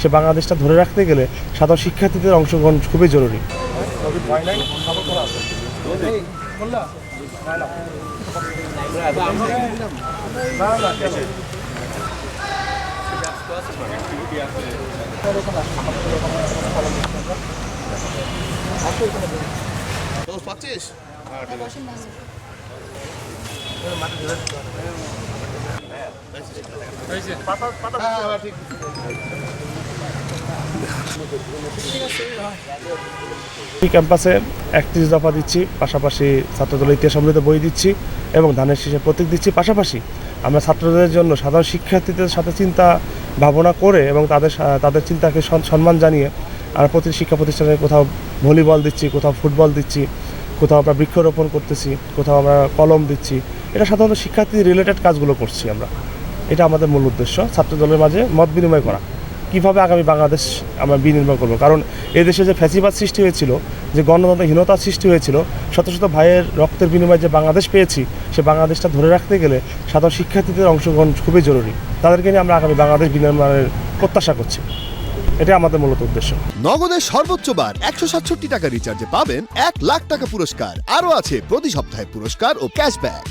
সে বাংলাদেশটা ধরে রাখতে গেলে সাধারণ শিক্ষার্থীদের অংশগ্রহণ খুবই জরুরি। এই ক্যাম্পাসে একত্রিশ দফা দিচ্ছি, পাশাপাশি ছাত্রদলের ইতিহাস সমৃদ্ধ বই দিচ্ছি এবং ধানের শীষে প্রতীক দিচ্ছি। পাশাপাশি আমরা ছাত্রদের জন্য সাধারণ শিক্ষার্থীদের সাথে চিন্তা ভাবনা করে এবং তাদের তাদের চিন্তাকে সম্মান জানিয়ে আমরা প্রতি শিক্ষা প্রতিষ্ঠানে কোথাও ভলিবল দিচ্ছি, কোথাও ফুটবল দিচ্ছি, কোথাও আমরা বৃক্ষরোপণ করতেছি, কোথাও আমরা কলম দিচ্ছি। এটা সাধারণত শিক্ষার্থী রিলেটেড কাজগুলো করছি আমরা। এটা আমাদের মূল উদ্দেশ্য ছাত্র দলের মাঝে মত বিনিময় করা। কীভাবে আগামী বাংলাদেশ আমরা বিনির্মাণ করব? কারণ এই দেশে যে ফ্যাসিবাদ সৃষ্টি হয়েছিল, যে গণতন্ত্রহীনতার সৃষ্টি হয়েছিল, শত শত ভাইয়ের রক্তের বিনিময়ে যে বাংলাদেশ পেয়েছি, সে বাংলাদেশটা ধরে রাখতে গেলে সাধারণ শিক্ষার্থীদের অংশগ্রহণ খুবই জরুরি। তাদেরকে নিয়ে আমরা আগামী বাংলাদেশ বিনির্মাণের প্রত্যাশা করছি। এটা আমাদের মূলত উদ্দেশ্য। নগদের সর্বোচ্চ বার একশো সাতষট্টি টাকা রিচার্জে পাবেন এক লাখ টাকা পুরস্কার। আরও আছে প্রতি সপ্তাহে পুরস্কার ও ক্যাশব্যাক